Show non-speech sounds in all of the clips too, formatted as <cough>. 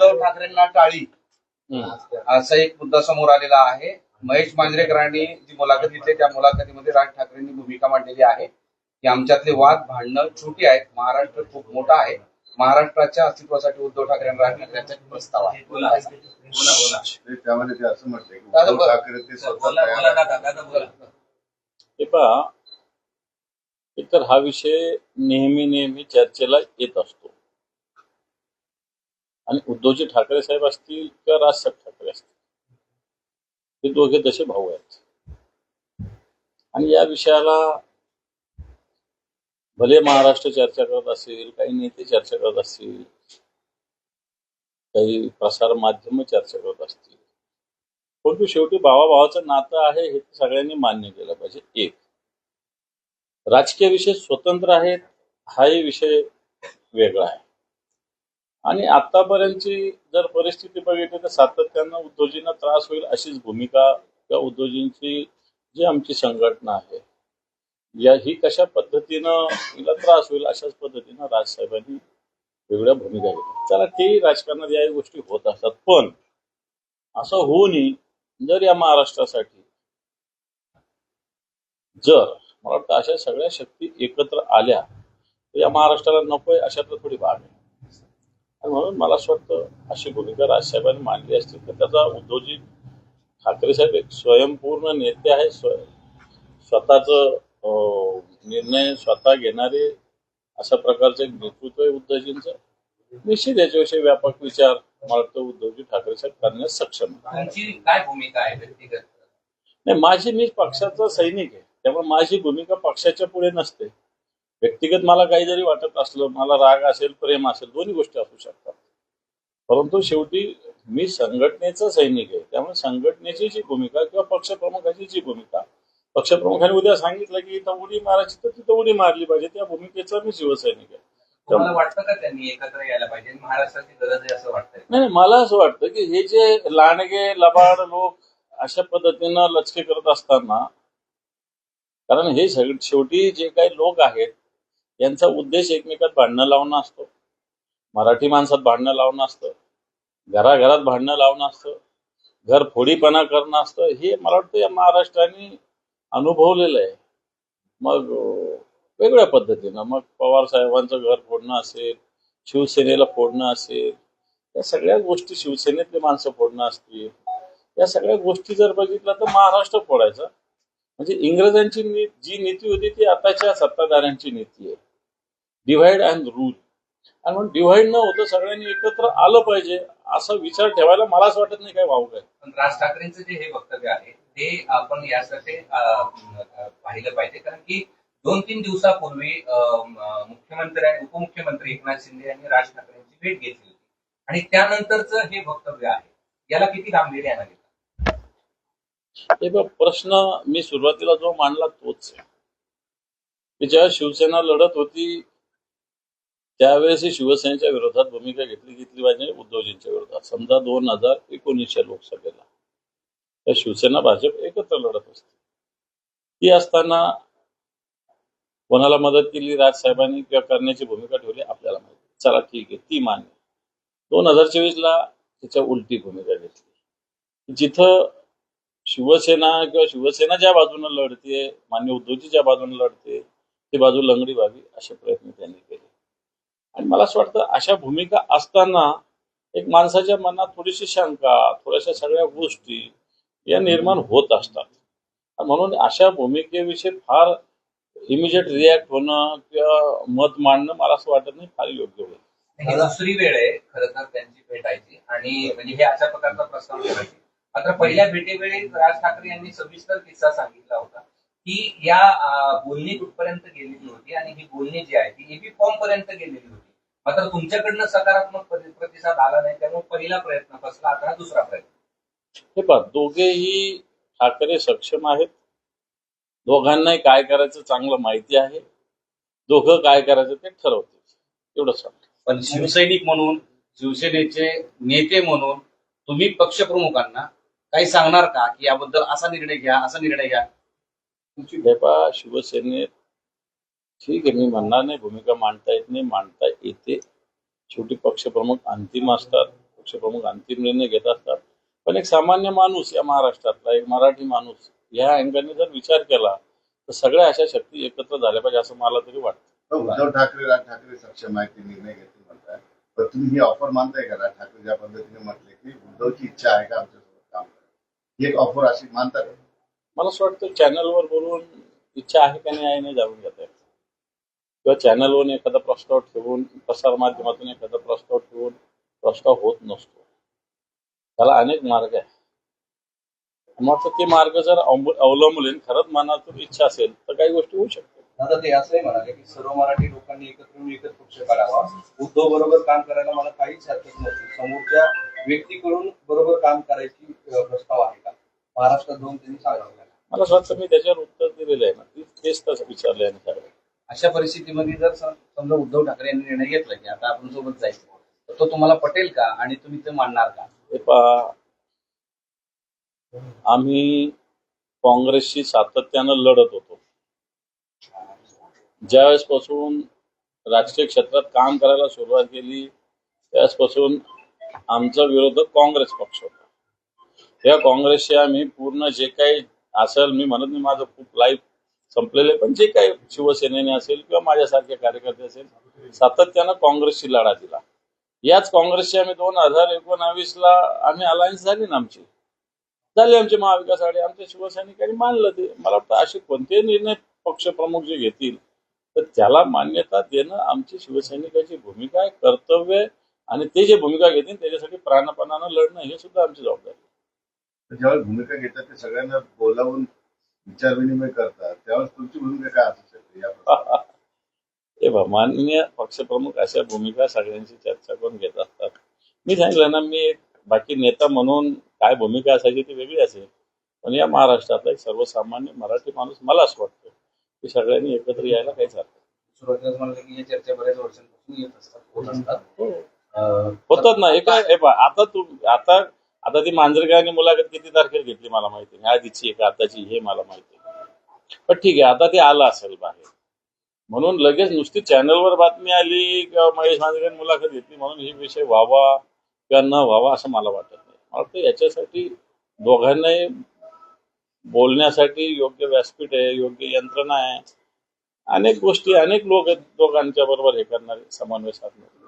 उद्धव ठाकरेंना टाळी. असा एक मुद्दा समोर आलेला आहे. महेश मांजरेकरांनी जी मुलाखत घेतली त्या मुलाखतीमध्ये राज ठाकरेंनी भूमिका मांडलेली आहे. की आमच्यातले वाद भांडणं छोटी आहेत. महाराष्ट्र खूप मोठा आहे. महाराष्ट्राच्या अस्तित्वासाठी उद्धव ठाकरेंना राज ठाकरेंचा एक प्रस्ताव आहे. त्यामध्ये ते असं म्हटलंय की दादा उद्धव बोला. ठाकरे ते स्वतः बोला तयार बोला आहेत. दादा दादा बोला. हे पहा एकतर हा विषय नेहमी नेहमी चर्चेला येत असतो. आणि उद्धवजी ठाकरे साहेब असतील किंवा राजसाहेब ठाकरे असतील. हे दोघे तसे भाऊ आहेत. आणि या विषयाला भले महाराष्ट्र चर्चा करत असेल काही नेते चर्चा करत असतील काही प्रसार माध्यम चर्चा करत असतील. परंतु शेवटी भावाभावाचं नातं आहे हे सगळ्यांनी मान्य केलं पाहिजे. एक. राजकीय विषय स्वतंत्र आहेत हाही विषय वेगळा आहे. आणि आतापर्यंतची जर परिस्थिती बघितली तर सातत्यानं उद्योजींना त्रास होईल अशीच भूमिका किंवा उद्योजींची जी आमची संघटना आहे. या ही कशा पद्धतीनं हिला त्रास होईल अशाच पद्धतीनं राजसाहेबांनी वेगळ्या भूमिका घेतल्या. चला ते राजकारणात या गोष्टी होत असतात पण असं होऊनही जर या महाराष्ट्रासाठी जर मला वाटतं अशा सगळ्या शक्ती एकत्र आल्या तर या महाराष्ट्राला नकोय अशातलं थोडी भाग आहे आणि म्हणून मला असं वाटतं अशी भूमिका राजसाहेबांनी मांडली असती तर त्याचा उद्धवजी ठाकरे साहेब एक स्वयंपूर्ण नेते आहे स्व स्वतःच निर्णय स्वतः घेणारे अशा प्रकारचं एक नेतृत्व आहे उद्धवजींचं. निश्चित याच्याविषयी व्यापक विचार मला वाटतं उद्धवजी ठाकरे साहेब करण्यास सक्षम काय भूमिका आहे व्यक्तिगत? नाही माझी मी पक्षाचा सैनिक आहे त्यामुळे माझी भूमिका पक्षाच्या पुढे नसते. व्यक्तिगत मला काही जरी वाटत असलं मला राग असेल प्रेम असेल दोन्ही गोष्टी असू शकतात. परंतु शेवटी मी संघटनेचा सैनिक आहे. त्यामुळे संघटनेची जी भूमिका किंवा पक्षप्रमुखाची जी भूमिका पक्षप्रमुखाने उद्या सांगितलं की इथं उडी मारायची तर तिथं उडी मारली पाहिजे. त्या भूमिकेचा मी शिवसैनिक आहे. तुम्हाला वाटतं का त्यांनी एकत्र यायला पाहिजे? महाराष्ट्राची गरज आहे असं वाटतंय. नाही नाही, मला असं वाटतं की हे जे लांडगे लबाड लोक अशा पद्धतीनं लचके करत असताना कारण हे सगळे शेवटी जे काही लोक आहेत यांचा उद्देश एकमेकात भांडणं लावणं असतो. मराठी माणसात भांडणं लावणं असतं. घराघरात भांडणं लावणं असतं. घर फोडीपणा करणं असतं. हे मला वाटतं या महाराष्ट्राने अनुभवलेलं आहे. मग वेगळ्या पद्धतीनं. मग पवार साहेबांचं घर फोडणं असेल शिवसेनेला फोडणं असेल या सगळ्या गोष्टी शिवसेनेतले माणसं फोडणं असतील या सगळ्या गोष्टी जर बघितल्या तर महाराष्ट्र फोडायचा. म्हणजे इंग्रजांची नी जी नीती होती ती आताच्या सत्ताधाऱ्यांची नीती आहे. डिव्हाइड अँड रूल आणि म्हणून डिव्हाइड न होतं सगळ्यांनी एकत्र आलं पाहिजे असा विचार ठेवायला मला असं वाटत नाही काय वावग आहे. पण राज ठाकरेंचं जे हे वक्तव्य आहे ते आपण यासाठी पाहिलं पाहिजे. कारण की दोन तीन दिवसापूर्वी मुख्यमंत्री आणि उपमुख्यमंत्री एकनाथ शिंदे यांनी राज ठाकरेंची भेट घेतली होती. आणि त्यानंतरचं हे वक्तव्य आहे. याला किती गांभीर्यानं घेतात हे बघ प्रश्न मी सुरुवातीला जो मांडला तोच आहे. की जेव्हा शिवसेना लढत होती त्यावेळेस ही शिवसेनेच्या विरोधात भूमिका घेतली घेतली पाहिजे उद्धवजींच्या विरोधात. समजा दोन हजार एकोणीसच्या लोकसभेला तर शिवसेना भाजप एकत्र लढत असते ती असताना कोणाला मदत केली राजसाहेबांनी किंवा करण्याची भूमिका ठेवली आपल्याला माहिती चला ठीक आहे ती मान्य दोन हजार चोवीस ला तिच्या उलटी भूमिका घेतली. जिथं शिवसेना किंवा शिवसेना ज्या बाजूने लढते मान्य उद्धवजी ज्या बाजूने लढते ती बाजू लंगडी व्हावी असे प्रयत्न त्यांनी आणि मला असं वाटतं अशा भूमिका असताना एक माणसाच्या मनात थोडीशी शंका थोड्याशा सगळ्या गोष्टी या निर्माण होत असतात. म्हणून अशा भूमिकेविषयी फार इमिजिएट रिॲक्ट होणं किंवा मत मांडणं मला असं वाटत नाही फार योग्य होईल. दुसरी वेळ आहे खरं तर त्यांची भेटायची. आणि म्हणजे हे अशा प्रकारचा प्रस्ताव ठेवायची. मात्र पहिल्या भेटीवेळी राज ठाकरे यांनी सविस्तर किस्सा सांगितला होता की या बोलणी कुठपर्यंत गेलेली होती आणि ही बोलणी जी आहे ती एबी फॉर्म पर्यंत गेलेली होती. मात्र तुमच्याकडनं सकारात्मक प्रति- प्रतिसाद आला नाही त्यामुळे पहिला प्रयत्न फसला आता हा दुसरा प्रयत्न. हे पहा दोघेही ठाकरे सक्षम आहेत. दोघांनाही काय करायचं चांगलं माहिती आहे. दोघं काय करायचं ते ठरवतील. एवढंच सांगतो पण शिवसैनिक म्हणून शिवसेनेचे नेते म्हणून तुम्ही पक्षप्रमुखांना काही सांगणार का की याबद्दल असा निर्णय घ्या असा निर्णय घ्या? शिवसेनेत ठीक आहे मी म्हणणार नाही भूमिका मांडता येत नाही मांडता येते. शेवटी पक्षप्रमुख अंतिम असतात पक्षप्रमुख अंतिम निर्णय घेत असतात. पण एक सामान्य माणूस या महाराष्ट्रातला एक मराठी माणूस या अँगलने जर विचार केला तर सगळ्या अशा शक्ती एकत्र झाल्या पाहिजे असं मला तरी वाटतं. तर उद्धव ठाकरे राज ठाकरे सक्षम आहे ते निर्णय घेतील म्हणताय. पण तुम्ही ही ऑफर मानताय का? राज ठाकरे ज्या पद्धतीने म्हटले की उद्धवची इच्छा आहे का आमच्यासोबत काम करायची ही एक ऑफर अशी मानता का? मला असं वाटतं चॅनलवर बोलून इच्छा आहे का नाही आहे नाही जाणून घेता किंवा चॅनलवरून एखादा प्रस्ताव ठेवून प्रसार माध्यमातून एखादा प्रस्ताव ठेवून प्रस्ताव होत नसतो. त्याला अनेक मार्ग आहे मग ते मार्ग जर अवलंब- अवलंबले खरंच मनातून इच्छा असेल तर काही गोष्टी होऊ शकतात. दादा ते असंही म्हणाले की सर्व मराठी लोकांनी एकत्र येऊन एकच पक्ष काढावा. उद्धव बरोबर काम करायला मला काहीच हरकत नव्हती. समोरच्या व्यक्तीकडून बरोबर काम करायची प्रस्ताव आहे का? महाराष्ट्रात जाऊन त्यांनी सांगावं मला असं वाटतं मी त्याच्यावर उत्तर दिलेलं आहे ना. तेच तसं विचारलं आहे अशा परिस्थितीमध्ये जर समजा उद्धव ठाकरे यांनी निर्णय घेतला की आता आपण सोबत जायचं तर तो तुम्हाला पटेल का आणि तुम्ही ते मानणार का? आम्ही काँग्रेसशी सातत्यानं लढत होतो. ज्यावेळेसपासून राजकीय क्षेत्रात काम करायला सुरुवात केली त्यावेळेसपासून आमचा विरोधक काँग्रेस पक्ष होता. या काँग्रेसशी आम्ही पूर्ण जे काही असेल मी म्हणत नाही माझं खूप लाईफ संपलेले पण जे काही शिवसेनेने असेल किंवा माझ्यासारखे कार्यकर्ते असेल सातत्यानं काँग्रेसशी लढा दिला. याच काँग्रेसची आम्ही दोन हजार एकोणावीस ला आम्ही अलायन्स झाली ना आमची. झाली आमची महाविकास आघाडी. आमच्या शिवसैनिकांनी मानलं ते. मला वाटतं असे कोणतेही निर्णय पक्षप्रमुख जे घेतील तर त्याला मान्यता देणं आमची शिवसैनिकाची भूमिका आहे कर्तव्य आणि ते जे भूमिका घेतील त्याच्यासाठी प्राणपणानं लढणं हे सुद्धा आमची जबाबदारी आहे. ज्यावेळेस भूमिका घेतात ते सगळ्यांना बोलावून विचारविनिमय करतात. त्यावेळेस तुमची भूमिका काय असू शकते या? <laughs> हे माननीय पक्षप्रमुख अशा भूमिका सगळ्यांची चर्चा करून घेत असतात. मी सांगितलं ना मी एक बाकी नेता म्हणून काय भूमिका असायची ती वेगळी असेल. पण या महाराष्ट्रातला एक सर्वसामान्य मराठी माणूस मला असं वाटतं की सगळ्यांनी एकत्र यायला काहीच हरकत म्हणलं की या चर्चा बऱ्याच वर्षांपासून येत असतात होत असतात. हो. होतात ना. एका हे आता तू आता आता ती मांजरेकरांनी मुलाखत किती तारखेला घेतली मला माहिती नाही. आधीची का आताची हे मला माहिती नाही. पण ठीक आहे आता ते आलं असेल बाहेर. म्हणून लगेच नुसती चॅनलवर बातमी आली किंवा महेश मांजरेकरांनी मुलाखत घेतली म्हणून ही विषय व्हावा किंवा न व्हावा असं मला वाटत नाही. मला वाटतं याच्यासाठी दोघांनाही बोलण्यासाठी योग्य व्यासपीठ आहे योग्य यंत्रणा आहे. अनेक गोष्टी अनेक लोक आहेत दोघांच्या बरोबर हे करणारे समन्वय साधणारे.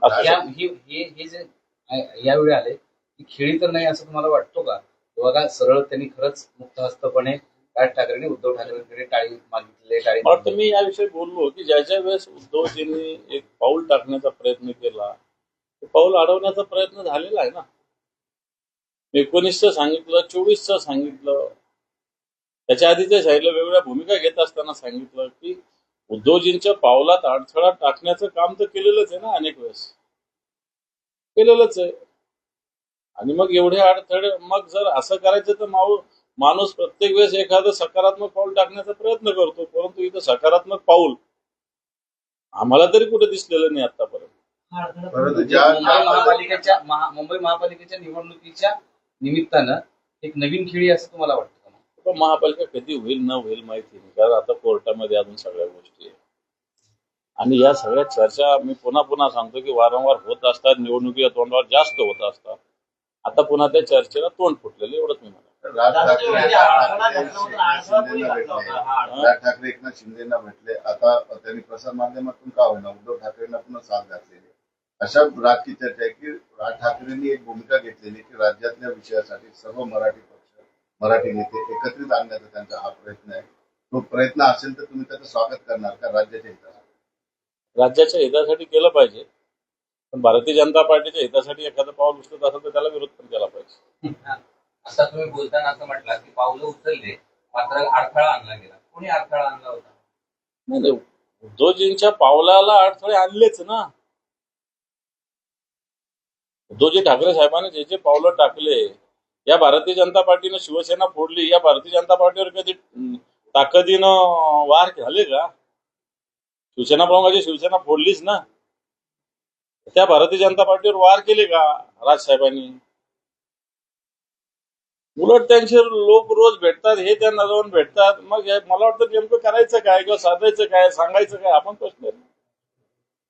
यावेळी आले की खेळी तर नाही असं तुम्हाला वाटतो का? बघा सरळ त्यांनी खरंच मुक्त हस्तपणे राज ठाकरेंनी उद्धव ठाकरेंकडे टाळी मागितले टाळी वाटतं मी याविषयी बोललो की ज्या ज्या वेळेस उद्धवजींनी एक पाऊल टाकण्याचा प्रयत्न केला ते पाऊल अडवण्याचा प्रयत्न झालेला आहे ना? एकोणीसचं सांगितलं चोवीसचं सांगितलं. त्याच्या आधीचे सांगितलं वेगवेगळ्या भूमिका घेत असताना सांगितलं की उद्धवजींच्या पावलात अडथळा टाकण्याचं काम तर केलेलंच आहे ना अनेक वेळेस? केलेलंच आहे. आणि मग एवढे अडथळे मग जर असं करायचं तर माऊ माणूस प्रत्येक वेळेस एखादं सकारात्मक पाऊल टाकण्याचा प्रयत्न करतो परंतु इथं सकारात्मक पाऊल आम्हाला तरी कुठे दिसलेलं नाही आतापर्यंत. परंतु ज्या मुंबई महापालिकेच्या महा- मुंबई महापालिकेच्या निवडणुकीच्या निमित्तानं एक नवीन खेळी असं तुम्हाला वाटतं पण महापालिका कधी होईल न होईल माहिती नाही कारण आता कोर्टामध्ये अजून सगळ्या गोष्टी आहे आणि या सगळ्या चर्चा मी पुन्हा पुन्हा सांगतो की वारंवार होत असतात निवडणुकीच्या तोंडावर जास्त होत असतात. आता पुन्हा त्या चर्चेला तोंड फुटलेलं एवढंच मी म्हणतो राज ठाकरे राज ठाकरे. हा. एकनाथ शिंदेना भेटले. आता त्यांनी प्रसार माध्यमातून का होईना उद्धव ठाकरेंना पुन्हा साथ घातलेली अशा राजकीय चर्चा आहे की राज ठाकरेंनी एक भूमिका घेतलेली की राज्यातल्या विषयासाठी सर्व मराठी पक्ष मराठी नेते एकत्रित आणण्याचा त्यांचा हा प्रयत्न आहे. तो प्रयत्न असेल तर तुम्ही त्याचं स्वागत करणार का राज्याच्या हितासाठी? राज्याच्या हितासाठी केलं पाहिजे. पण भारतीय जनता पार्टीच्या हितासाठी एखादं पाऊल उचलत असेल तर त्याला विरोध पण केला पाहिजे. आता तुम्ही बोलताना असं म्हटलं की पावलं उचलले मात्र अडथळा आणला गेला. कोणी अडथळा आणला होता? नाही उद्धवजींच्या पावलाला अडथळे आणलेच ना. उद्धवजी ठाकरे साहेबांनी जे जे पावलं टाकले या भारतीय जनता पार्टीनं शिवसेना फोडली या भारतीय जनता पार्टीवर कधी ताकदीनं वार झाले का? शिवसेना प्रमुखाची शिवसेना फोडलीच ना. त्या भारतीय जनता पार्टीवर वार केले का राजसाहेबांनी? उलट त्यांचे लोक रोज भेटतात हे त्यांना जाऊन भेटतात. मग हे मला वाटतं नेमकं करायचं काय किंवा साधायचं काय सांगायचं काय आपण प्रश्न.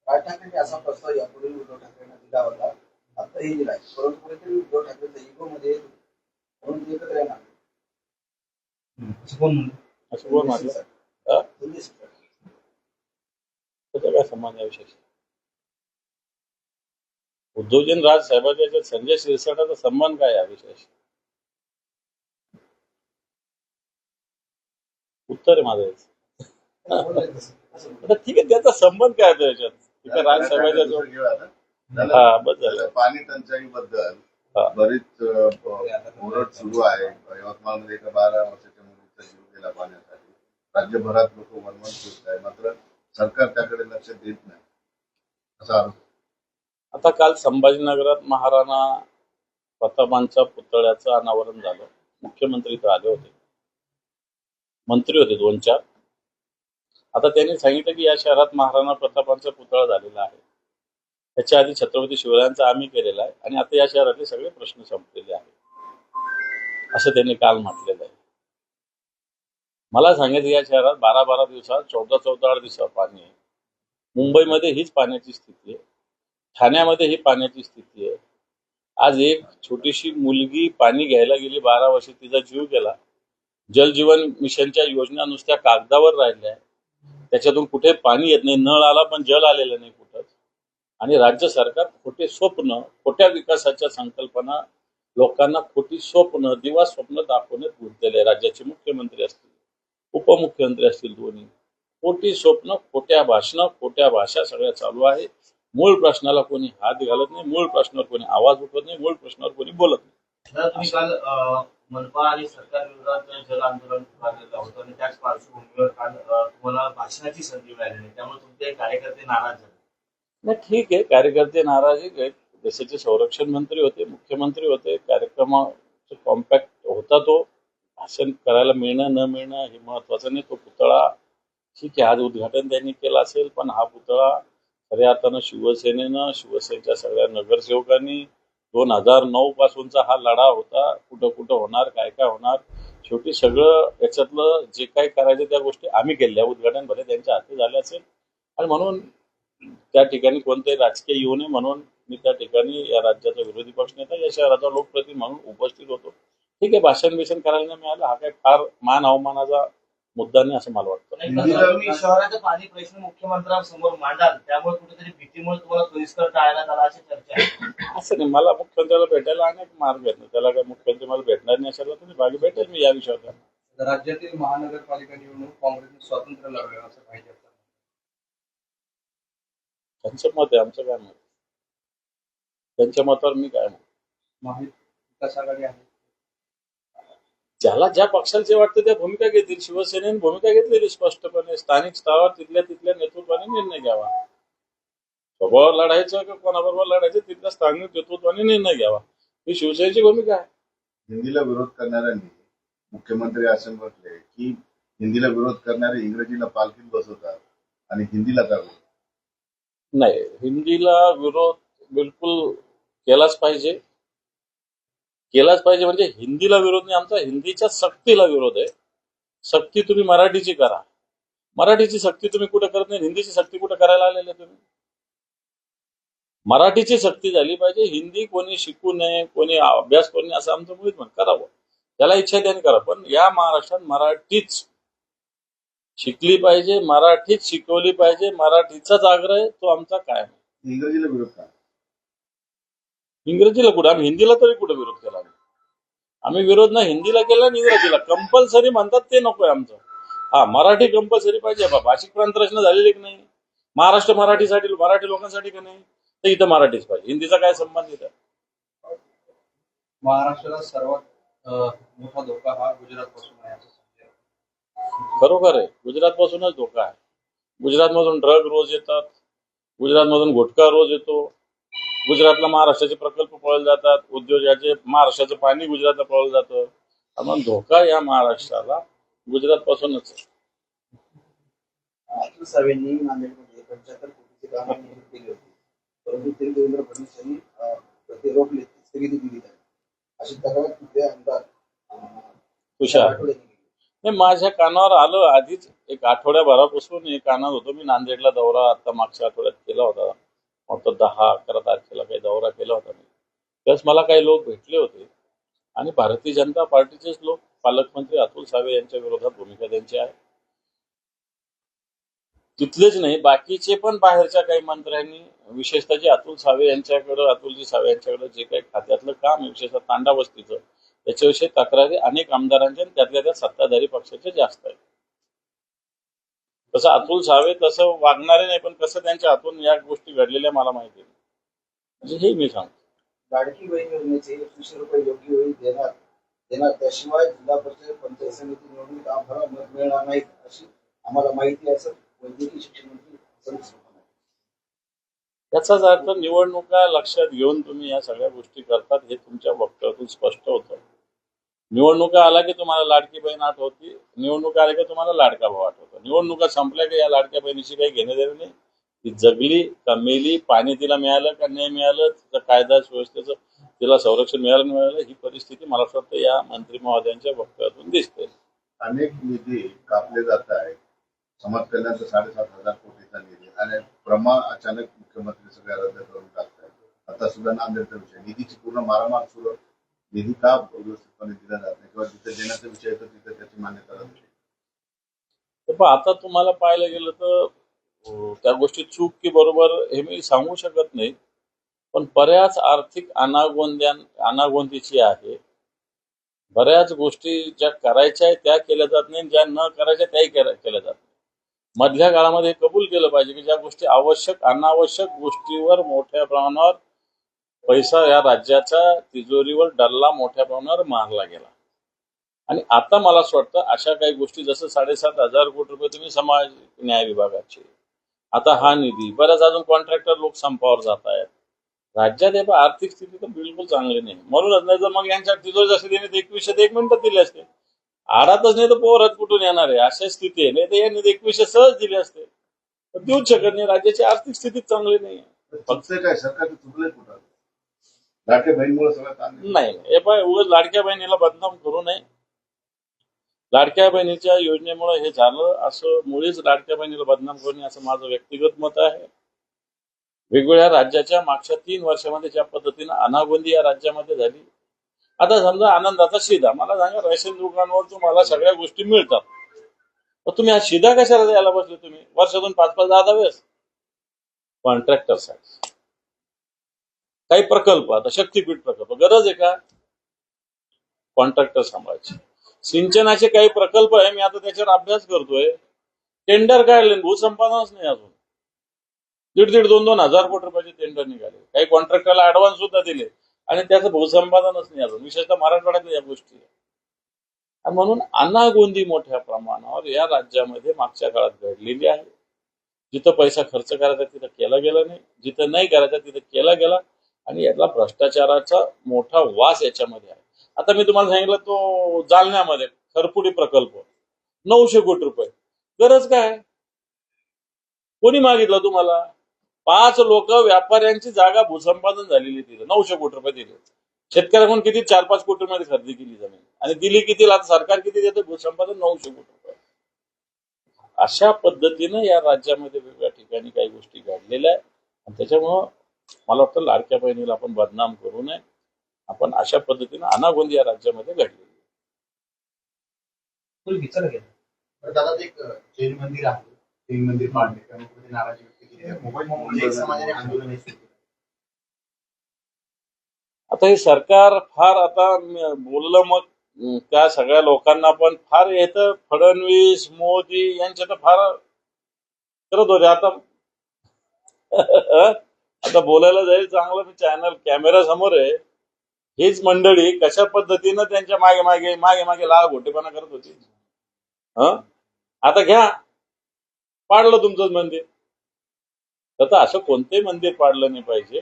राज ठाकरेंनी असा प्रस्ताव यापूर्वी उद्धव ठाकरेंना दिला होता. आता हे दिलाय. परंतु कुठेतरी उद्धव ठाकरेंच्या इगो मध्ये म्हणून एकत्र येणार हा? काय संबंध आहे विशेष? उद्धवजीन राज साहेबांच्या याच्यात संजय शिरसाटाचा संबंध काय आहे विशेष उत्तर आहे माझं याचं. आता ठीक आहे त्याचा संबंध काय आहे याच्यात तिथं राज साहेबांच्या जो हा बस झालं झालं. पाणी टंचाई बद्दल हा. बरीच अं, ओरड सुरू आहे यवतमाळमध्ये एका बारा वर्षाच्या मुलीचा जीव गेला पाण्यासाठी राज्यभरात लोक वनवन फिरत आहे मात्र सरकार त्याकडे लक्ष देत नाही असा आरोप आता काल संभाजीनगरात महाराणा प्रतापांच्या पुतळ्याचं अनावरण झालं. मुख्यमंत्री तर आले होते. मंत्री होते दोन चार. आता त्यांनी सांगितलं की या शहरात महाराणा प्रतापांचा पुतळा झालेला आहे. त्याच्या आधी छत्रपती शिवरायांचा आम्ही केलेला आहे आणि आता या शहरातले सगळे प्रश्न संपलेले आहेत. असं त्यांनी काल म्हटलेलं आहे. मला सांगायचं या शहरात बारा बारा दिवसात चौदा चौदा आठ दिवसात पाणी आहे. मुंबईमध्ये हीच पाण्याची स्थिती आहे. ठाण्यामध्ये ही पाण्याची स्थिती आहे. आज एक छोटीशी मुलगी पाणी घ्यायला गेली बारा वर्ष तिचा जीव गेला. जलजीवन मिशनच्या योजना नुसत्या कागदावर राहिल्या. त्याच्यातून कुठे पाणी येत नाही नळ आला पण जल आलेलं नाही कुठंच. आणि राज्य सरकार खोटे स्वप्न खोट्या विकासाच्या संकल्पना लोकांना खोटी स्वप्न दिवा स्वप्न दाखवण्यात गुंतलेले राज्याचे मुख्यमंत्री असतील उपमुख्यमंत्री असतील दोन्ही. खोटी स्वप्न खोट्या भाषणं खोट्या भाषा सगळ्या चालू आहे. मूळ प्रश्नाला कोणी हात घालत नाही मूळ प्रश्नावर कोणी आवाज उठवत नाही मूळ प्रश्नावर कोणी बोलत नाही. काल मनपा आणि सरकार विरोधात जल आंदोलन पुकारलेलं होतं आणि त्याच पार्श्वभूमीवर काल अ, तुम्हाला भाषणाची संधी मिळाली नाही त्यामुळे तुमचे कार्यकर्ते नाराज झाले. नाही ठीक आहे कार्यकर्ते नाराजी आहेत. देशाचे संरक्षण मंत्री होते मुख्यमंत्री होते कार्यक्रमाचा कॉम्पॅक्ट होता तो. भाषण करायला मिळणं न मिळणं हे महत्वाचं नाही. तो पुतळा ठीक आहे आज उद्घाटन त्यांनी केलं असेल पण हा पुतळा खऱ्या अर्थानं शिवसेनेनं शिवसेनेच्या सगळ्या नगरसेवकांनी दोन हजार नऊ पासूनचा हा लढा होता. कुठं कुठं होणार काय काय होणार? शेवटी सगळं याच्यातलं जे काही करायचं त्या गोष्टी आम्ही केल्या. उद्घाटन भले त्यांच्या हाती झाले असेल. आणि म्हणून त्या ठिकाणी कोणतंही राजकीय येऊ नये म्हणून मी त्या ठिकाणी या राज्याचा विरोधी पक्ष नेता या शहराचा लोकप्रतिनिधी म्हणून उपस्थित होतो. ठीक आहे भाषण बिषण करायला मिळालं. हा काही फार मान अवमानाचा मुद्दा नाही असं मला वाटतं. शहराचा पाणी प्रश्न मुख्यमंत्र्यांसमोर मांडाल त्यामुळे कुठेतरी भीतीमुळे तुम्हाला सोयीस्कर टाळण्यात आला अशी चर्चा आहे. असं नाही मला मुख्यमंत्र्याला भेटायला अनेक मार्ग आहेत त्याला काय मुख्यमंत्री मला भेटणार नाही अशाला तुम्ही भागी भेटेल मी या विषयावर. राज्यातील महानगरपालिका निवडणूक काँग्रेसने स्वतंत्र लढवेल असं पाहिजे त्यांचं मत आहे आमचं काय मत त्यांच्या मतावर मी काय मत महाविकास आघाडी आहे. ज्याला ज्या पक्षाला जे वाटतं त्या भूमिका घेतील. शिवसेनेने भूमिका घेतलेली स्पष्टपणे. स्थानिक स्तरावर तिथल्या तिथल्या नेतृत्वाने निर्णय घ्यावा. स्वभावावर लढायचं का कोणाबरोबर लढायचं तिथल्या स्थानिक नेतृत्वाने निर्णय घ्यावा. ही शिवसेनेची भूमिका आहे. हिंदीला विरोध करणाऱ्यांनी मुख्यमंत्री असं म्हटले की हिंदीला विरोध करणारे इंग्रजीला पालखीत बसवतात आणि हिंदीला? नाही हिंदीला विरोध बिलकुल केलाच पाहिजे. केलाच पाहिजे. म्हणजे हिंदीला विरोध नाही आमचा हिंदीच्या सक्तीला विरोध आहे. सक्ती तुम्ही मराठीची करा. मराठीची सक्ती तुम्ही कुठे करत नाही हिंदीची सक्ती कुठे करायला आलेले तुम्ही? मराठीची सक्ती झाली पाहिजे. हिंदी कोणी शिकू नये कोणी अभ्यास करू नये असं आमचं मुळीच म्हण करावं त्याला इच्छा त्याने करा. पण या महाराष्ट्रात मराठीच शिकली पाहिजे मराठीच शिकवली पाहिजे. मराठीचाच आग्रह आहे तो आमचा कायम इंग्रजीला विरोध काय इंग्रजीला कुठे? आम्ही हिंदीला तरी कुठे विरोध केला आम्ही? विरोध ना हिंदीला केला आणि इंग्रजीला. कंपल्सरी म्हणतात ते नकोय आमचं. हा मराठी कंपल्सरी पाहिजे बा भाषिक प्रांतरचना झालेली की नाही? महाराष्ट्र मराठीसाठी मराठी लोकांसाठी की नाही? तर इथं मराठीच पाहिजे. हिंदीचा काय संबंध इथं? महाराष्ट्राला सर्वात मोठा धोका हा गुजरात पासून आहे. खरोखर आहे. गुजरात पासूनच धोका आहे. गुजरात मधून ड्रग रोज येतात. गुजरात मधून गुटखा रोज येतो. गुजरातला महाराष्ट्राचे प्रकल्प पळले जातात उद्योगाचे महाराष्ट्राचं पाणी गुजरातला पळलं जातं. त्यामुळे धोका या महाराष्ट्राला गुजरात पासूनच आहे. अतुल सावेंनी नांदेडमध्ये पंच्याहत्तर कोटीची कामं मंजूर केली होती. परंतु ते देवेंद्र फडणवीस यांनी अं, ते रोखले स्थगिती दिली आहे अशी तक्रार तिथले आमदार अं, तुषार. आठवले यांनी केली. नाही माझ्या कानावर आलं आधीच एक आठवड्याभरापासून हे कानात होतो. मी नांदेडला दौरा आता मागच्या आठवड्यात केला होता. फक्त दहा अकरा तारखेला काही दौरा केला होता मी त्यास मला काही लोक भेटले होते. आणि भारतीय जनता पार्टीचेच लोक पालकमंत्री अतुल सावे यांच्या विरोधात भूमिका त्यांची आहे. तिथलेच नाही बाकीचे पण बाहेरच्या काही मंत्र्यांनी विशेषतः जे अतुल सावे यांच्याकडं अतुलजी सावे यांच्याकडं जे काही खात्यातलं काम विशेषतः तांडा वस्तीचं त्याच्याविषयी तक्रारी अनेक आमदारांच्या आणि त्यातल्या त्या सत्ताधारी पक्षाच्या जास्त आहेत. तसं अतुल सावे तसं वागणारे नाही पण कसं त्यांच्या हातून या गोष्टी घडलेल्या मला माहिती नाही म्हणजे हे मी सांगतो. लाडकी बहीण योजनेचे एकवीसशे रुपये योग्य वेळी देण्यात देणार त्याशिवाय जिल्हा परिषद पंचायत समिती निवडणूक आम्हाला मत मिळणार नाही अशी आम्हाला माहिती असं वैद्यकीय शिक्षण मंत्री याचाच अर्थ निवडणुका लक्षात घेऊन तुम्ही या सगळ्या गोष्टी करतात हे तुमच्या वक्तव्यातून स्पष्ट होतं. निवडणुका आला की तुम्हाला लाडकी बहीण आठवती निवडणुका आल्या की तुम्हाला लाडका भाऊ आठवतो निवडणुका संपल्या की या लाडक्या बहिणीशी काही घेणं देणे नाही? ती जगली का मेली? पाणी तिला मिळालं का नाही मिळालं? तिचं कायदा सुव्यवस्थेचं तिला संरक्षण मिळालं नाही मिळालं? ही परिस्थिती मला असं वाटतं या मंत्री महोदयांच्या वक्तव्यातून दिसते. अनेक निधी कापले जात आहे समाज कल्याणचा साडेसात हजार कोटीचा निधी आणि प्रमाण अचानक मुख्यमंत्री सगळ्या रद्द करून टाकतायत आता सुद्धा नांदेडचा विषय. निधीची पूर्ण मारामार सुरू. निधी का व्यवस्थितपणे दिला जात नाही? किंवा जिथे देण्याचा विषय येतो तिथे त्याची मान्यता रद्द पण आता तुम्हाला पाहायला गेलं तर त्या गोष्टी चूक की बरोबर हे मी सांगू शकत नाही. पण बऱ्याच आर्थिक अनागोंद्या अनागोंदीची आहे. बऱ्याच गोष्टी ज्या करायच्या आहेत त्या केल्या जात नाही ज्या न करायच्या त्याही केल्या जात नाही मधल्या काळामध्ये कबूल केलं पाहिजे की ज्या गोष्टी आवश्यक अनावश्यक गोष्टीवर मोठ्या प्रमाणावर पैसा या राज्याच्या तिजोरीवर डल्ला मोठ्या प्रमाणावर मारला गेला. आणि आता मला असं वाटतं अशा काही गोष्टी जसं साडेसात हजार कोटी रुपये तुम्ही समाज न्याय विभागाचे. आता हा निधी बऱ्याच अजून कॉन्ट्रॅक्टर लोक संपावर जात आहेत. राज्यात हे आर्थिक स्थिती तर बिलकुल चांगली नाही. म्हणूनच नाही तर मग यांच्या तिजोरी जसे देणे एकवीसशे एक मिनिटं दिले असते. आडातच नाही तर पोरात कुठून येणार आहे? अशा स्थिती आहे. नाही तर यांनी एकवीसशे सहज दिले असते. देऊच शकत नाही. राज्याची आर्थिक स्थिती चांगली नाही आहे. नाही हे पाय उगाच लाडक्या बहिणीला बदनाम करू नये. लाडक्या बहिणीच्या योजनेमुळे हे झालं असं मुळीच लाडक्या बहिणीला बदनाम करणे असं माझं व्यक्तिगत मत आहे. वेगवेगळ्या राज्याच्या मागच्या तीन वर्षामध्ये ज्या पद्धतीनं अनाबंदी या राज्यामध्ये झाली. आता समजा आनंदाचा शिधा मला सांगा रेशन दुकानवर तुम्हाला सगळ्या गोष्टी मिळतात. तुम्ही हा शिधा कशाला द्यायला बसले तुम्ही? वर्षातून पाच पाच दहा दहा वेळेस. कॉन्ट्रॅक्टरसाठी काही प्रकल्प आता शक्तीपीठ प्रकल्प. गरज आहे का? कॉन्ट्रॅक्टर सांभाळायचे. सिंचनाचे काही प्रकल्प आहे मी आता त्याच्यावर अभ्यास करतोय. टेंडर काढले भूसंपादनच नाही अजून. दीड दीड दोन दोन हजार कोटी रुपयाचे टेंडर निघाले. काही कॉन्ट्रॅक्टरला ऍडव्हान्स सुद्धा दिले. आणि त्याचं भूसंपादनच नाही अजून. विशेषतः मराठवाड्यातल्या या गोष्टी आहे. आणि म्हणून अनागोंदी मोठ्या प्रमाणावर या राज्यामध्ये मागच्या काळात घडलेली आहे. जिथं पैसा खर्च करायचा तिथं केला गेला नाही. जिथं नाही करायचा तिथं केला गेला. आणि यातला भ्रष्टाचाराचा मोठा वास याच्यामध्ये आहे. आता मी तुम्हाला सांगितलं तो जालन्यामध्ये खरपुडी प्रकल्प. नऊशे कोटी रुपये. गरज काय? कोणी मागितलं तुम्हाला? पाच लोक व्यापाऱ्यांची जागा भूसंपादन झालेली तिथे. नऊशे कोटी रुपये दिले. शेतकऱ्याकडून किती? चार पाच कोटी मध्ये खरेदी केली जमीन. आणि दिली किती? आता सरकार किती देते? भूसंपादन नऊशे कोटी रुपये. अशा पद्धतीनं या राज्यामध्ये वेगवेगळ्या ठिकाणी काही गोष्टी घडलेल्या आहेत. आणि त्याच्यामुळं मला वाटतं लाडक्या बहिणीला आपण बदनाम करू नये. आपण अशा पद्धतीनं अनागोंदी या राज्यामध्ये घडलेली तर दादा ते जैन मंदिर आहे. जैन मंदिर पाडले. त्यामुळे नाराजी व्यक्त केली. आहे मोबाईल मोबाईल एक समाजाने आंदोलन सुरू केलं. आता हे सरकार फार आता बोललं मग त्या सगळ्या लोकांना पण फार येतं फडणवीस मोदी यांच्या तर फार करत होते. आता <laughs> आता बोलायला जाईल चांगलं. मी चॅनल कॅमेरा समोर आहे. हीच मंडळी कशा पद्धतीनं त्यांच्या मागे मागे मागे मागे लाल घोटेपणा करत होती. हं? आता घ्या. पाडलं तुमचं मंदिर. आता असं कोणतंही मंदिर पाडलं नाही पाहिजे.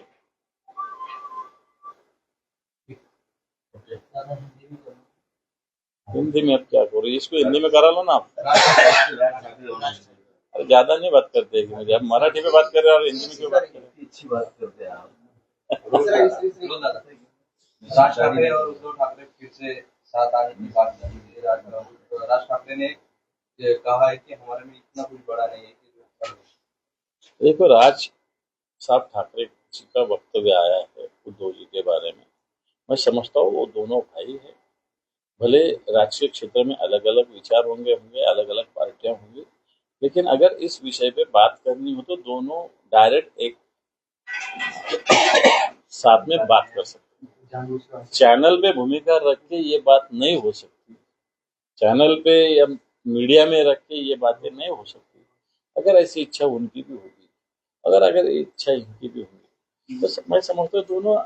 हिंदी में अब क्या करो. इसको हिंदी में करा लो ना. आप अरे ज्यादा नहीं बात करते कि मुझे आप मराठी में बात कर रहे हो और हिंदी में क्यों बात कर रहे अच्छी बात करते हैं आप. बोल <laughs> दादा. राज ठाकरे और उद्धव ठाकरे फिर से साथ आने की बात जारी है राज राज ठाकरे ने कहा है कि हमारे में इतना कुछ बड़ा नहीं है कि देखो राज साहब ठाकरे जी का वक्तव्य आया है उद्धव जी के बारे में। मैं समझता हूँ वो दोनों भाई है। भले राजकीय क्षेत्र में अलग अलग विचार होंगे होंगे अलग अलग पार्टियाँ होंगी लेकिन अगर इस विषय पे बात करनी हो तो दोनों डायरेक्ट एक साथ में बात कर सकते चैनल पे भूमिका रख के ये बात नहीं हो सकती। चैनल पे या मीडिया में रख के ये बातें नहीं हो सकती। अगर ऐसी इच्छा उनकी भी होगी अगर अगर इच्छा इनकी भी होगी तो मैं समझता हूँ दोनों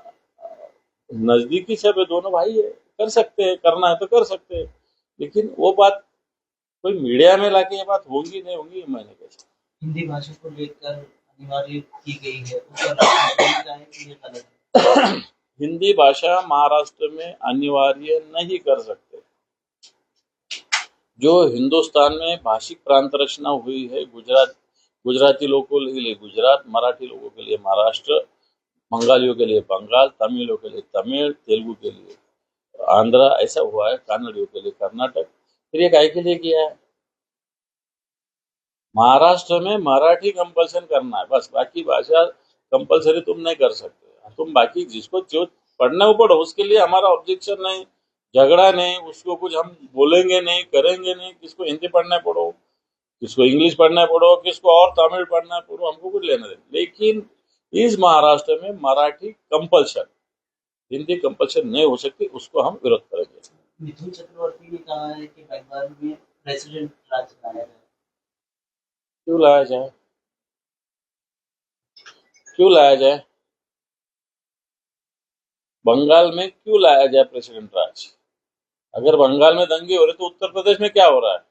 नजदीकी से है दोनों भाई है कर सकते हैं करना है तो कर सकते हैं। लेकिन वो बात कोई मीडिया में लाके ये बात होगी नहीं होंगी मैंने कैसे हिंदी भाषा को लेकर अनिवार्य की गई है? <coughs> हिंदी भाषा महाराष्ट्र में अनिवार्य नहीं कर सकते। जो हिंदुस्तान में भाषिक प्रांत रचना हुई है, गुजरात, गुजराती लोगों के लिए गुजरात, मराठी लोगों के लिए महाराष्ट्र, बंगालियों के लिए बंगाल, तमिलों के लिए तमिल, तेलुगु के लिए आंध्रा, ऐसा हुआ है, कन्नड़ियों के लिए कर्नाटक। फिर ये काय के लिए किया है। महाराष्ट्र में मराठी कंपल्सन करना है, बस बाकी भाषा कंपलसरी तुम नहीं कर सकते। तुम बाकी जिसको जो पढ़ना वो पढ़ो उसके लिए हमारा ऑब्जेक्शन नहीं झगड़ा नहीं उसको कुछ हम बोलेंगे नहीं करेंगे नहीं किसको हिंदी पढ़ना है पढ़ो किसको इंग्लिश पढ़ना है पढ़ो किसको और तमिल पढ़ना है पढ़ो हमको कुछ लेना देना लेकिन इस महाराष्ट्र में मराठी कंपल्सन हिंदी कंपल्सन नहीं हो सकती उसको हम विरोध करेंगे। मिथुन चक्रवर्ती ने कहा है कि बंगाल में प्रेसिडेंट राज लाया जाए। क्यों लाया जाए? क्यों लाया जाए? बंगाल में क्यों लाया जाए प्रेसिडेंट राज? अगर बंगाल में दंगे हो रहे तो उत्तर प्रदेश में क्या हो रहा है?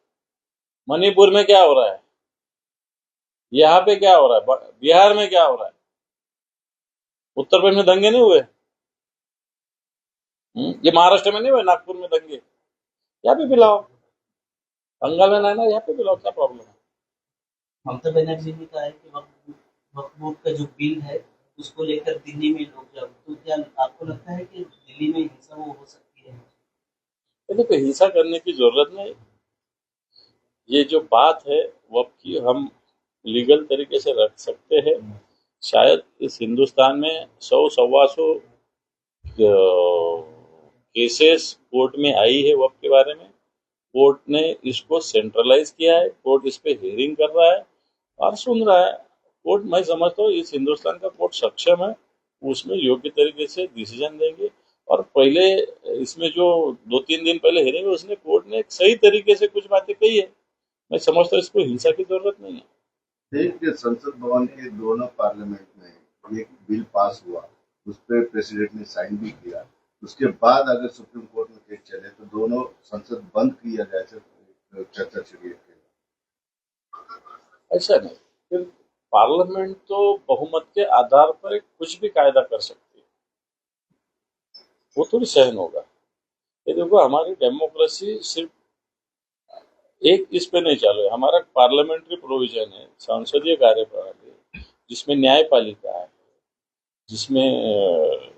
मणिपुर में क्या हो रहा है? यहाँ पे क्या हो रहा है? बिहार में क्या हो रहा है? उत्तर प्रदेश में दंगे नहीं हुए? हम्म, ये महाराष्ट्र में नहीं हुए? नागपुर में दंगे। यहाँ पे पिलाओ बंगाल में लाना यहाँ पे पिलाओ क्या प्रॉब्लम है? ममता बनर्जी ने कहा है कि वक्फ का जो बिल है उसको लेकर दिल्ली में लोग जाओ। तो क्या आपको लगता है कि दिल्ली में हिंसा वो हो सकती है? देखो हिंसा करने की ज़रूरत नहीं। ये जो बात है, वो की हम लीगल तरीके से रख सकते हैं। शायद इस हिंदुस्तान में सौ सवा सौ केसेस कोर्ट में आई है वक्त के बारे में। कोर्ट ने इसको सेंट्रलाइज किया है, कोर्ट इस पे हियरिंग कर रहा है और सुन रहा है। कोर्ट मैं समझता हूँ इस हिंदुस्तान का कोर्ट सक्षम है उसमें योग्य तरीके से डिसीज़न देंगे। और पहले इसमें जो दो तीन दिन पहले हियरिंग हुई उसने कोर्ट ने सही तरीके से कुछ बातें कही है। मैं समझता हूँ इसको हिंसा की ज़रूरत नहीं है। देश के संसद भवन के दोनों पार्लियामेंट में एक बिल पास हुआ उस पर प्रेसिडेंट ने साइन भी किया। उसके बाद अगर सुप्रीम कोर्ट में केस चले तो दोनों संसद बंद किया जाए चर्चा है ऐसा नहीं। फिर पार्लियामेंट तो बहुमत के आधार पर कुछ भी कायदा कर सकती है। वो थोड़ी सहन होगा। ये देखो हमारी डेमोक्रेसी सिर्फ़ एक इस पे नहीं चालू है। हमारा पार्लियामेंट्री प्रोविज़न है संसदीय कार्यप्रणाली है, जिसमें न्यायपालिका है जिसमें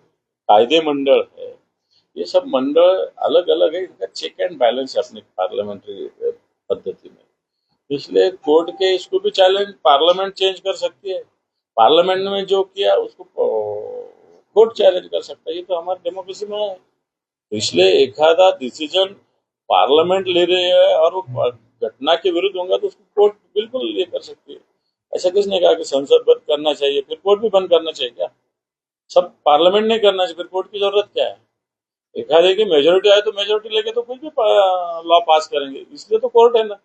कायदे मंडल है। ये सब मंडल अलग अलग है इनका चेक एंड बैलेंस है अपनी पार्लियामेंट्री पद्धति में। इसलिए कोर्ट के इसको भी चैलेंज पार्लियामेंट चेंज कर सकती है। पार्लियामेंट में जो किया, उसको कोर्ट चैलेंज कर सकता है। ये तो हमारे डेमोक्रेसी में है। इसलिए एखादा डिसीज़न पार्लियामेंट ले रही है और घटना के विरुद्ध होगा तो उसको कोर्ट बिल्कुल ये कर सकती है। ऐसा किसने कहा कि संसद बंद करना चाहिए? फिर कोर्ट भी बंद करना चाहिए क्या? सब पार्लियामेंट नहीं करना चाहिए, फिर कोर्ट की ज़रूरत क्या है? एखादे की मेजोरिटी आए तो मेजोरिटी लेके तो कुछ भी लॉ पास करेंगे। इसलिए तो कोर्ट है ना।